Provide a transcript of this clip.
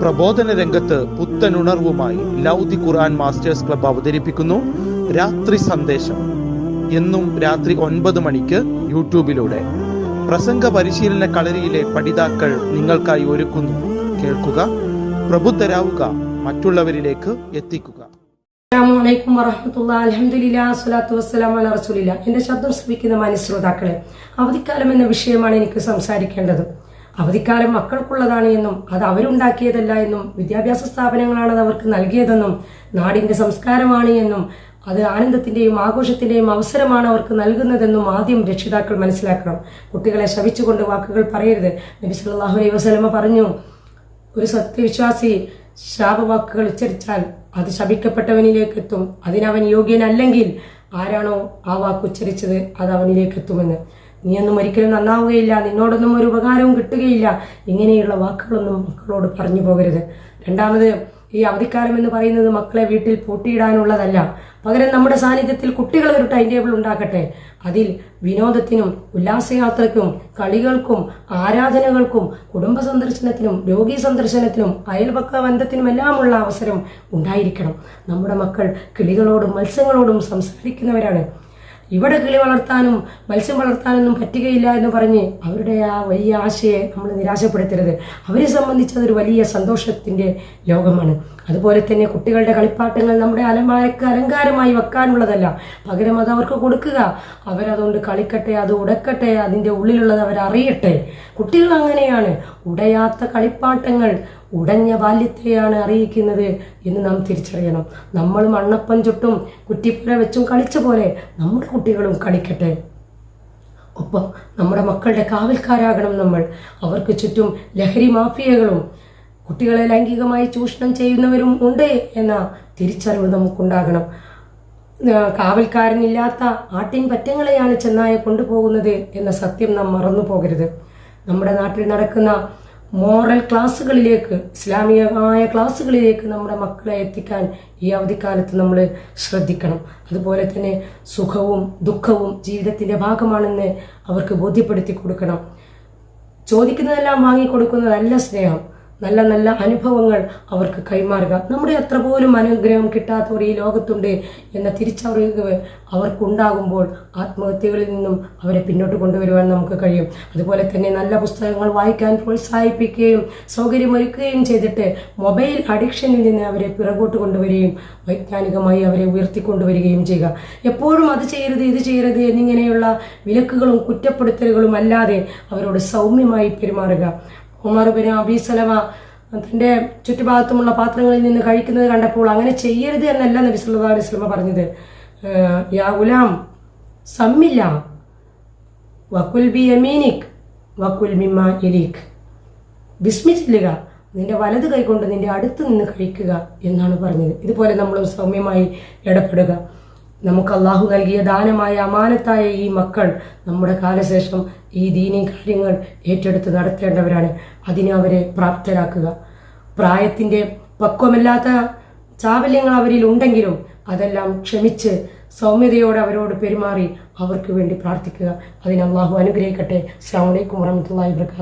പ്രബോധന രംഗത്ത് പുത്തനുണർവുമായി ലൗദി ഖുർആൻ masters club അവതരിപ്പിക്കുന്നു. രാത്രി സന്ദേശം. എന്നും രാത്രി ഒൻപത് മണിക്ക് യൂട്യൂബിലൂടെ. പ്രസംഗ പരിശീലന കളരിയിലെ പഠിതാക്കൾ നിങ്ങൾക്കായി ഒരുക്കുന്നു. കേൾക്കുക പ്രബുദ്ധരാവുക മറ്റുള്ളവരിലേക്ക് എത്തിക്കുക. അസ്സാമലൈക്കും വറഹമത്തുള്ള അലഹമുല്ല സ്വലാത്തു വസ്സലാം റസൂലില്ല എന്റെ ശബ്ദം ശ്രമിക്കുന്ന മാന്യശ്രോതാക്കളെ അവധിക്കാലം എന്ന വിഷയമാണ് എനിക്ക് സംസാരിക്കേണ്ടത്. അവധിക്കാലം മക്കൾക്കുള്ളതാണ് എന്നും അത് അവരുണ്ടാക്കിയതല്ല എന്നും വിദ്യാഭ്യാസ സ്ഥാപനങ്ങളാണ് അത് അവർക്ക് നൽകിയതെന്നും നാടിന്റെ സംസ്കാരമാണ് എന്നും അത് ആനന്ദത്തിന്റെയും ആഘോഷത്തിന്റെയും അവസരമാണ് അവർക്ക് നൽകുന്നതെന്നും ആദ്യം രക്ഷിതാക്കൾ മനസ്സിലാക്കണം. കുട്ടികളെ ശവിച്ചുകൊണ്ട് വാക്കുകൾ പറയരുത്. നബി സല്ലല്ലാഹു അലൈഹി വസ്ലമ പറഞ്ഞു ഒരു സത്യവിശ്വാസി ശാപവാക്കുകൾ ഉച്ചരിച്ചാൽ അത് ശപിക്കപ്പെട്ടവനിലേക്ക് എത്തും അതിനവൻ യോഗ്യനല്ലെങ്കിൽ ആരാണോ ആ വാക്ക് ഉച്ചരിച്ചത് അത് അവനിലേക്ക് എത്തുമെന്ന് നീയൊന്നും ഒരിക്കലും നന്നാവുകയില്ല. നിന്നോടൊന്നും ഒരു ഉപകാരവും കിട്ടുകയില്ല. ഇങ്ങനെയുള്ള വാക്കുകളൊന്നും മക്കളോട് പറഞ്ഞു പോകരുത്. രണ്ടാമത് ഈ അവധിക്കാലം എന്ന് പറയുന്നത് മക്കളെ വീട്ടിൽ പൂട്ടിയിടാനുള്ളതല്ല. പകരം നമ്മുടെ സാന്നിധ്യത്തിൽ കുട്ടികൾ ഒരു ടൈം ടേബിൾ ഉണ്ടാക്കട്ടെ. അതിൽ വിനോദത്തിനും ഉല്ലാസയാത്രയ്ക്കും കളികൾക്കും ആരാധനകൾക്കും കുടുംബ സന്ദർശനത്തിനും രോഗി സന്ദർശനത്തിനും അയൽപക്ക ബന്ധത്തിനുമെല്ലാമുള്ള അവസരം ഉണ്ടായിരിക്കണം. നമ്മുടെ മക്കൾ കിളികളോടും മത്സ്യങ്ങളോടും സംസാരിക്കുന്നവരാണ്. ഇവിടെ കിളി വളർത്താനും മത്സ്യം വളർത്താനൊന്നും പറ്റുകയില്ല എന്ന് പറഞ്ഞ് അവരുടെ ആ വലിയ ആശയെ നമ്മൾ നിരാശപ്പെടുത്തരുത്. അവരെ സംബന്ധിച്ച് അതൊരു വലിയ സന്തോഷത്തിന്റെ ലോകമാണ്. അതുപോലെ തന്നെ കുട്ടികളുടെ കളിപ്പാട്ടങ്ങൾ നമ്മുടെ അലമാരക്ക് അലങ്കാരമായി വെക്കാനുള്ളതല്ല. പകരം അത് അവർക്ക് കൊടുക്കുക. അവരതുകൊണ്ട് കളിക്കട്ടെ അത് ഉടക്കട്ടെ അതിന്റെ ഉള്ളിലുള്ളത് അവരറിയട്ടെ. കുട്ടികൾ അങ്ങനെയാണ്. ഉടയാത്ത കളിപ്പാട്ടങ്ങൾ ഉടഞ്ഞ ബാല്യത്തെയാണ് അറിയിക്കുന്നത് എന്ന് നാം തിരിച്ചറിയണം. നമ്മൾ മണ്ണപ്പം ചുട്ടും കുറ്റിപ്പുര വെച്ചും കളിച്ച പോലെ നമ്മുടെ കുട്ടികളും കളിക്കട്ടെ. ഒപ്പം നമ്മുടെ മക്കളുടെ കാവൽക്കാരാകണം നമ്മൾ. അവർക്ക് ചുറ്റും ലഹരി മാഫിയകളും കുട്ടികളെ ലൈംഗികമായി ചൂഷണം ചെയ്യുന്നവരും ഉണ്ട് എന്ന തിരിച്ചറിവ് നമുക്കുണ്ടാകണം. കാവൽക്കാരനില്ലാത്ത ആട്ടിൻ പറ്റങ്ങളെയാണ് ചെന്നായ കൊണ്ടുപോകുന്നത് എന്ന സത്യം നാം മറന്നു പോകരുത് നമ്മുടെ നാട്ടിൽ നടക്കുന്ന മോറൽ ക്ലാസ്സുകളിലേക്ക് ഇസ്ലാമികമായ ക്ലാസ്സുകളിലേക്ക് നമ്മുടെ മക്കളെ എത്തിക്കാൻ ഈ അവധിക്കാലത്ത് നമ്മൾ ശ്രദ്ധിക്കണം. അതുപോലെ തന്നെ സുഖവും ദുഃഖവും ജീവിതത്തിന്റെ ഭാഗമാണെന്ന് അവർക്ക് ബോധ്യപ്പെടുത്തി കൊടുക്കണം. ചോദിക്കുന്നതെല്ലാം വാങ്ങിക്കൊടുക്കുന്നതല്ല സ്നേഹം. നല്ല നല്ല അനുഭവങ്ങൾ അവർക്ക് കൈമാറുക. നമ്മുടെ അത്ര പോലും അനുഗ്രഹം കിട്ടാത്തവർ ഈ ലോകത്തുണ്ട് എന്ന തിരിച്ചറിവ് അവർക്കുണ്ടാകുമ്പോൾ ആത്മഹത്യകളിൽ നിന്നും അവരെ പിന്നോട്ട് കൊണ്ടുവരുവാൻ നമുക്ക് കഴിയും. അതുപോലെ തന്നെ നല്ല പുസ്തകങ്ങൾ വായിക്കാൻ പ്രോത്സാഹിപ്പിക്കുകയും സൗകര്യമൊരുക്കുകയും ചെയ്തിട്ട് മൊബൈൽ അഡിക്ഷനിൽ നിന്ന് അവരെ പിറകോട്ട് കൊണ്ടുവരികയും വൈജ്ഞാനികമായി അവരെ ഉയർത്തിക്കൊണ്ടുവരികയും ചെയ്യുക. എപ്പോഴും അത് ചെയ്യരുത് ഇത് ചെയ്യരുത് എന്നിങ്ങനെയുള്ള വിലക്കുകളും കുറ്റപ്പെടുത്തലുകളും അല്ലാതെ അവരോട് സൗമ്യമായി പെരുമാറുക. ഉമർ ബിൻ അബി സലമ തന്റെ ചുറ്റുഭാഗത്തുമുള്ള പാത്രങ്ങളിൽ നിന്ന് കഴിക്കുന്നത് കണ്ടപ്പോൾ അങ്ങനെ ചെയ്യരുത് എന്നല്ല നബി സല്ലല്ലാഹു അലൈഹി സ്വലമ പറഞ്ഞത്. യാ ഗുലാം സമ്മില്ല. വക്കുൽ ബി യമീനിക് വക്കുൽ മിമ്മ എലീക് വിസ്മിച്ചില്ലുക ചെല്ലുക നിന്റെ വലത് കൈകൊണ്ട് നിന്റെ അടുത്ത് നിന്ന് കഴിക്കുക എന്നാണ് പറഞ്ഞത്. ഇതുപോലെ നമ്മൾ സൗമ്യമായി ഇടപെടുക. നമുക്ക് അള്ളാഹു നൽകിയ ദാനമായ അമാനത്തായ ഈ മക്കൾ നമ്മുടെ കാലശേഷം ഈ ദീനീ കാര്യങ്ങൾ ഏറ്റെടുത്ത് നടത്തേണ്ടവരാണ്. അതിനെ അവരെ പ്രാപ്തരാക്കുക. പ്രായത്തിന്റെ പക്വമല്ലാത്ത ചാവല്യങ്ങൾ അവരിൽ ഉണ്ടെങ്കിലും അതെല്ലാം ക്ഷമിച്ച് സൗമ്യതയോടെ അവരോട് പെരുമാറി അവർക്ക് വേണ്ടി പ്രാർത്ഥിക്കുക. അതിന് അള്ളാഹു അനുഗ്രഹിക്കട്ടെ. അസ്സാം വലൈക്കും വറഹമത്തല്ലാ വാബർക്കാത്തു